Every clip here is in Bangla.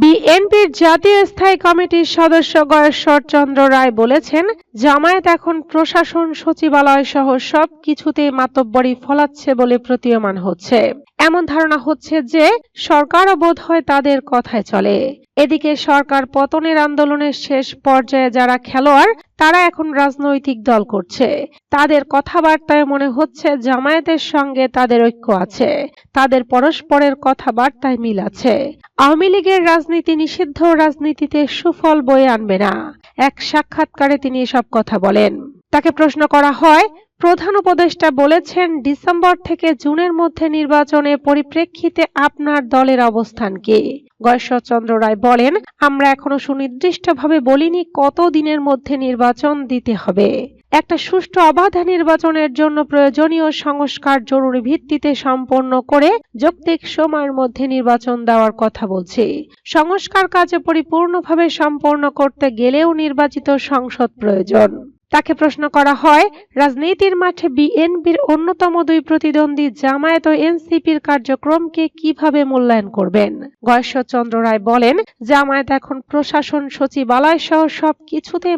বিএনপির জাতীয় স্থায়ী কমিটির সদস্য গয়েশ্বর চন্দ্র রায় বলেছেন, জামায়াত এখন প্রশাসন, সচিবালয় সহ সব কিছুতেই মাতব্বরি ফলাচ্ছে বলে প্রতীয়মান হচ্ছে। এমন ধারণা হচ্ছে যে, সরকারও বোধ হয় তাদের কথায় চলে। এদিকে সরকার পতনের আন্দোলনের শেষ পর্যায়ে যারা খেলোয়াড়, তারা এখন রাজনৈতিক দল করছে। তাদের কথাবার্তায় মনে হচ্ছে জামায়াতের সঙ্গে তাদের ঐক্য আছে। তাদের পরস্পরের কথাবার্তায় মিল আছে। আওয়ামী লীগের রাজনীতি নিষিদ্ধ, রাজনীতিতে সুফল বয়ে আনবে না। এক সাক্ষাৎকারে তিনি এসব কথা বলেন। তাকে প্রশ্ন করা হয় প্রধান উপদেষ্টা বলেছেন, ডিসেম্বর থেকে জুনের মধ্যে নির্বাচনের পরিপ্রেক্ষিতে আপনার দলের অবস্থান কি? গয়েশ্বরচন্দ্র রায় বলেন, আমরা এখনও সুনির্দিষ্টভাবে বলিনি কত দিনের মধ্যে নির্বাচন দিতে হবে। একটা সুষ্ঠু অবাধ নির্বাচনের জন্য প্রয়োজনীয় সংস্কার জরুরি ভিত্তিতে সম্পন্ন করে যৌক্তিক সময়ের মধ্যে নির্বাচন দেওয়ার কথা বলছি। সংস্কার কাজে পরিপূর্ণভাবে সম্পন্ন করতে গেলেও নির্বাচিত সংসদ প্রয়োজন। তাকে প্রশ্ন করা হয়, রাজনীতির মাঠে বিএনপির অন্যতম দুই প্রতিদ্বন্দ্বী জামায়াত ও এনসিপির কার্যক্রমকে কীভাবে মূল্যায়ন করবেন? গয়েশ্বরচন্দ্র রায় বলেন, জামায়াত এখন প্রশাসন সচিবালয় সহ সব কিছুতে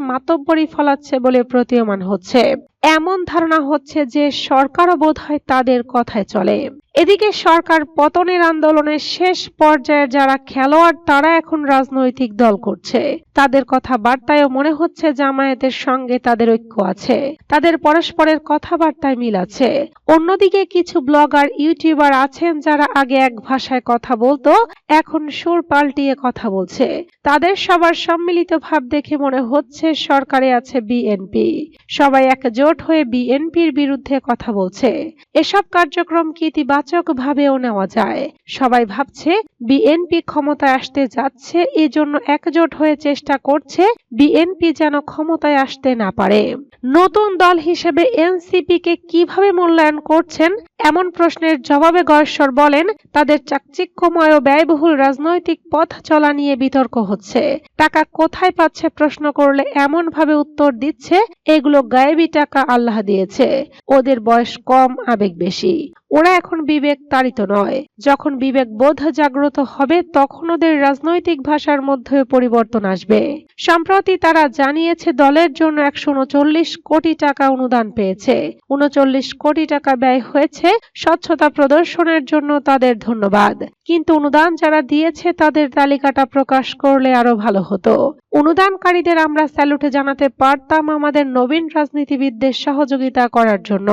ফলাচ্ছে বলে প্রতীয়মান হচ্ছে। এমন ধারণা হচ্ছে যে সরকারও বোধ হয় তাদের কথায় চলে। এদিকে সরকার পতনের আন্দোলনের শেষ পর্যায়ে যারা খেলোয়াড়, তারা এখন রাজনৈতিক দল করছে। তাদের কথাবার্তায়ও মনে হচ্ছে জামায়াতের সঙ্গে তাদের ঐক্য আছে। তাদের পরস্পরের কথাবার্তায় মিল আছে। অন্যদিকে কিছু ব্লগার, ইউটিউবার আছেন যারা আগে এক ভাষায় কথা বলতো, এখন সুর পাল্টিয়ে কথা বলছে। তাদের সবার সম্মিলিত ভাব দেখে মনে হচ্ছে সরকারে আছে বিএনপি। সবাই একজোট হয়ে বিএনপির বিরুদ্ধে কথা বলছে। এসব কার্যক্রম কি ইতিবাচক ভাবেও নেওয়া যায়। সবাই ভাবছে, বিএনপি ক্ষমতায় আসতে যাচ্ছে, এজন্য একজোট হয়ে চেষ্টা করছে, বিএনপি যেন ক্ষমতায় আসতে না পারে। নতুন দল হিসেবে এনসিপি কে কীভাবে মূল্যায়ন করছেন? এমন প্রশ্নের জবাবে গয়েশ্বর বলেন, তাদের চাকচিক্যময় ও ব্যয়বহুল রাজনৈতিক পথ চলা নিয়ে বিতর্ক হচ্ছে। টাকা কোথায় পাচ্ছে প্রশ্ন করলে এমন ভাবে উত্তর দিচ্ছে, এগুলো গায়েবী টাকা আল্লাহ দিয়েছে। ওদের বয়স কম, আবেগ বেশি। ওরা এখন বিবেক তাড়িত নয়। যখন বিবেক বোধ জাগ্রত হবে, তখন ওদের রাজনৈতিক ভাষার মধ্যে পরিবর্তন আসবে। সম্প্রতি তারা জানিয়েছে দলের জন্য একশো উনচল্লিশ কোটি টাকা অনুদান পেয়েছে। উনচল্লিশ কোটি টাকা ব্যয় হয়েছে স্বচ্ছতা প্রদর্শনের জন্য তাদের ধন্যবাদ। কিন্তু অনুদান যারা দিয়েছে, তাদের তালিকাটা প্রকাশ করলে আরও ভালো হতো। অনুদানকারীদের আমরা স্যালুটে জানাতে পারতাম আমাদের নবীন রাজনীতিবিদদের সহযোগিতা করার জন্য।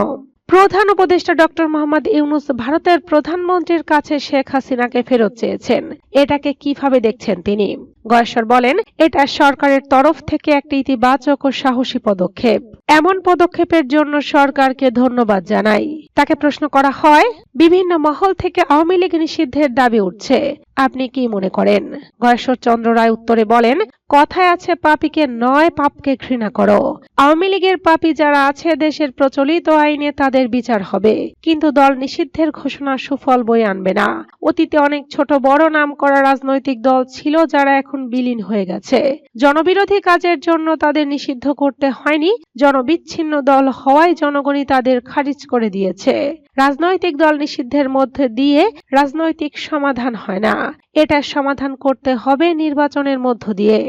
প্রধান উপদেষ্টা ডক্টর মোহাম্মদ ইউনুস ভারতের প্রধানমন্ত্রীর কাছে শেখ হাসিনাকে ফেরত চেয়েছেন। এটাকে কীভাবে দেখছেন তিনি? গয়েশ্বর বলেন, এটা সরকারের তরফ থেকে একটি ইতিবাচক ও সাহসী পদক্ষেপ। এমন পদক্ষেপের জন্য সরকারকে ধন্যবাদ জানাই। তাকে প্রশ্ন করা হয়, বিভিন্ন মহল থেকে আওয়ামী লীগ নিষিদ্ধের দাবি উঠছে। আপনি কি মনে করেন? গয়েশ্বর চন্দ্র রায় উত্তরে বলেন কথায় আছে পাপীকে নয়, পাপকে ঘৃণা করো। আওয়ামী লীগের পাপী যারা আছে, দেশের প্রচলিত আইনে তাদের বিচার হবে। কিন্তু দল নিষিদ্ধের ঘোষণা সুফল বয়ে আনবে না। অতীতে অনেক ছোট বড় নাম করা রাজনৈতিক দল ছিল যারা এখন বিলীন হয়ে গেছে। জনবিরোধী কাজের জন্য তাদের নিষিদ্ধ করতে হয়নি। জনবিচ্ছিন্ন দল হওয়ায় জনগণই তাদের খারিজ করে দিয়েছে। রাজনৈতিক দল নিষিদ্ধের মধ্যে দিয়ে রাজনৈতিক সমাধান হয় না। এটা সমাধান করতে হবে নির্বাচনের মধ্য দিয়ে।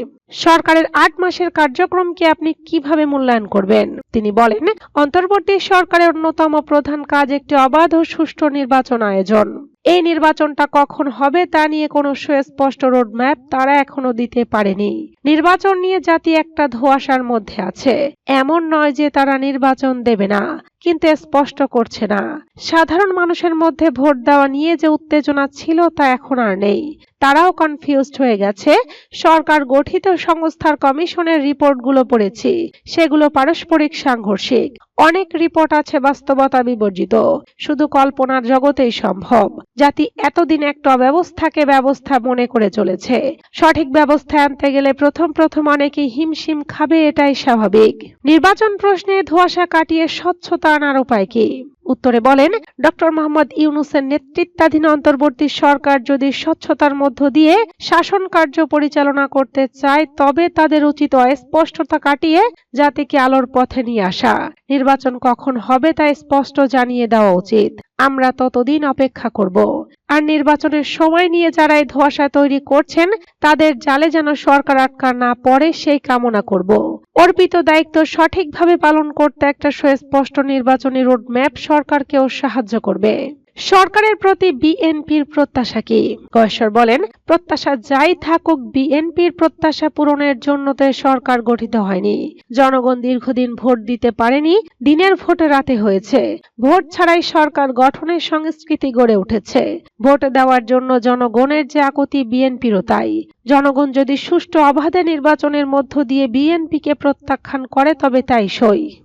সরকারের আট মাসের কার্যক্রমকে আপনি কীভাবে মূল্যায়ন করবেন? তিনি বলেন, অন্তর্বর্তী সরকারের অন্যতম প্রধান কাজ একটি অবাধ ও সুষ্ঠু নির্বাচন আয়োজন। এই নির্বাচনটা কখন হবে তা নিয়ে কোনো সুস্পষ্ট রোডম্যাপ তারা এখনও দিতে পারেনি। নির্বাচন নিয়ে জাতি একটা ধোঁয়াশার মধ্যে আছে। এমন নয় যে তারা নির্বাচন দেবে না, কিন্তু স্পষ্ট করছে না। সাধারণ মানুষের মধ্যে ভোট দেওয়া নিয়ে যে উত্তেজনা ছিল তা এখন আর নেই। তারাও কনফিউজড হয়ে গেছে। সরকার গঠিত সংস্থার কমিশনের রিপোর্টগুলো পড়েছি। সেগুলো পারস্পরিক সাংঘর্ষিক। অনেক রিপোর্ট আছে বাস্তবতা বিবর্জিত। শুধু কল্পনার জগতেই সম্ভব। জাতি এতদিন একটা অব্যবস্থাকে ব্যবস্থা মনে করে চলেছে। সঠিক ব্যবস্থা আনতে গেলে প্রথম প্রথম অনেকেই হিমশিম খাবে, এটাই স্বাভাবিক। নির্বাচন প্রশ্নে ধোয়াশা কাটিয়ে স্বচ্ছতা আনার উপায় কি? উত্তরে বলেন, ডক্টর মোহাম্মদ ইউনুসের নেতৃত্বাধীন অন্তর্বর্তী সরকার যদি স্বচ্ছতার মধ্য দিয়ে শাসন কার্য পরিচালনা করতে চায়, তবে তাদের উচিত অস্পষ্টতা কাটিয়ে জাতিকে আলোর পথে নিয়ে আসা। নির্বাচন কখন হবে তা স্পষ্ট জানিয়ে দেওয়া উচিত। আমরা ততদিন অপেক্ষা করব। আর নির্বাচনের সময় নিয়ে যারা এই ধোয়াশা তৈরি করছেন, তাদের জালে যেন সরকার আটকা না পড়ে, সেই কামনা করব। অর্পিত দায়িত্ব সঠিকভাবে পালন করতে একটা সুস্পষ্ট নির্বাচনী রোডম্যাপ সরকারকেও সাহায্য করবে। সরকারের প্রতি বিএনপির প্রত্যাশা কি? কয়েশ্বর বলেন, প্রত্যাশা যাই থাকুক, বিএনপির প্রত্যাশা পূরণের জন্য তো সরকার গঠিত হয়নি। জনগণ দীর্ঘদিন ভোট দিতে পারেনি, দিনের ভোটে রাতে হয়েছে। ভোট ছাড়াই সরকার গঠনের সংস্কৃতি গড়ে উঠেছে। ভোট দেওয়ার জন্য জনগণের যে আকুতি, বিএনপিরও তাই। জনগণ যদি সুষ্ঠু অবাধে নির্বাচনের মধ্য দিয়ে বিএনপিকে প্রত্যাখ্যান করে, তবে তাই সই।